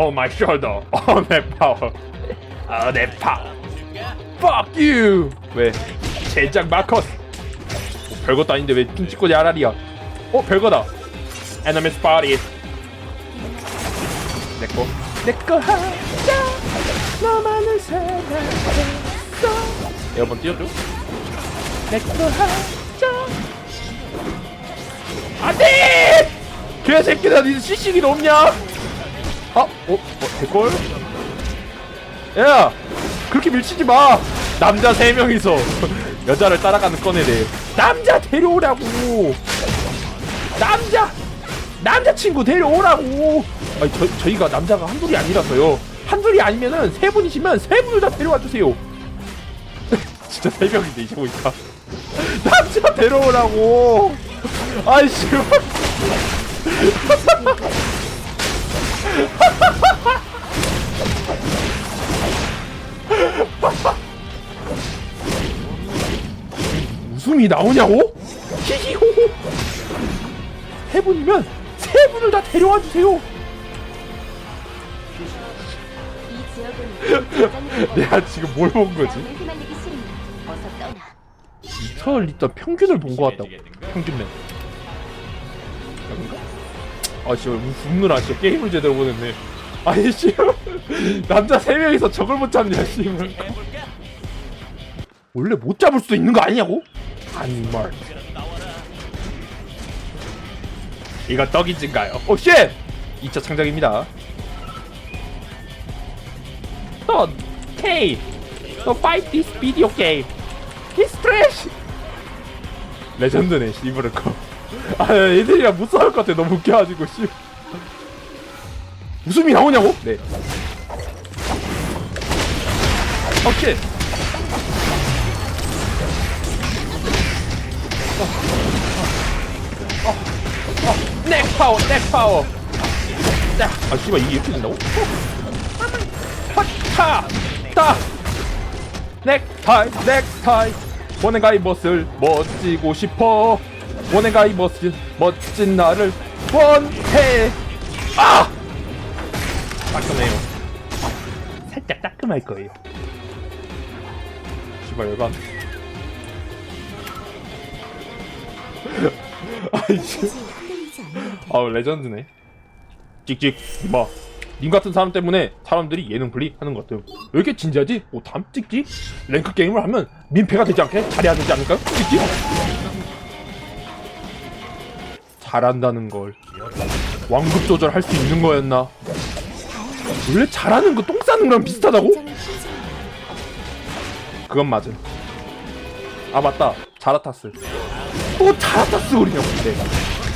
Oh my shoulder. Oh 내 파워. 아내 파. Fuck you. 왜? 제작 마커스. 뭐 별것도 아닌데 왜 핑찍고 야랄이야? 어 별거다. Enemy spotted. 내꺼. 내꺼 하자. 너만을 사랑했어. 여러분 띄워줘. 내꺼 하자. 안돼! 개새끼들 니 CC기 없냐? 아, 어, 어, 대걸? 야, 그렇게 밀치지 마. 남자 세 명이서 여자를 따라가는 꺼내래. 남자 데려오라고. 남자, 남자 친구 데려오라고. 아니 저 저희가 남자가 한둘이 아니라서요. 한둘이 아니면은 세 분이시면 세 분을 다 데려와 주세요. 진짜 세 명인데 이제 보니까 남자 데려오라고. 아이씨. 웃음이 나오냐고? 히히호 세 분이면 세 분을 다 데려와 주세요. 이 지역은 내가 지금 뭘 본 거지? 어서 떠나. 이설 일단 평균을 본것 같다고. 평균맨. 여긴가? 아 진짜 웃느라 진짜 게임을 제대로 보냈네. 아니 씨 남자 세 명이서 저걸 못 잡냐 씨발. 원래 못 잡을 수도 있는 거 아니냐고? 아니말. 이거 떡인진가요? 오 쉣! 2차 창작입니다. 너 K, 너 fight this video game. It's trash. 레전드네 씨부를 거. 아 애들이랑 못 싸울 것 같아 너무 웃겨가지고 씨. 웃음이 나오냐고? 네. 오케이. 넥 파워, 넥 파워. 자, 아 씨발 이게 이렇게 된다고? 하, 따. 넥타이, 넥타이. 원해가이 멋을 멋지고 싶어. 원해가이 멋을 멋진 나를 원해. 아! 따끔해요. 살짝 따끔할 거예요. 씨발 열받. 아이씨. 아우 레전드네. 찍찍 뭐. 님 같은 사람 때문에 사람들이 예능 분리 하는 것 같아요. 왜 이렇게 진지하지? 뭐 다음 찍찍? 랭크 게임을 하면 민폐가 되지 않게 잘해야 되지 않을까요? 찍찍? 잘한다는 걸 왕급 조절할 수 있는 거였나? 원래 잘하는 거 똥 싸는 거랑 비슷하다고? 그건 맞음. 아 맞다. 자라타스. 또 자라타스 그리냐고 내가.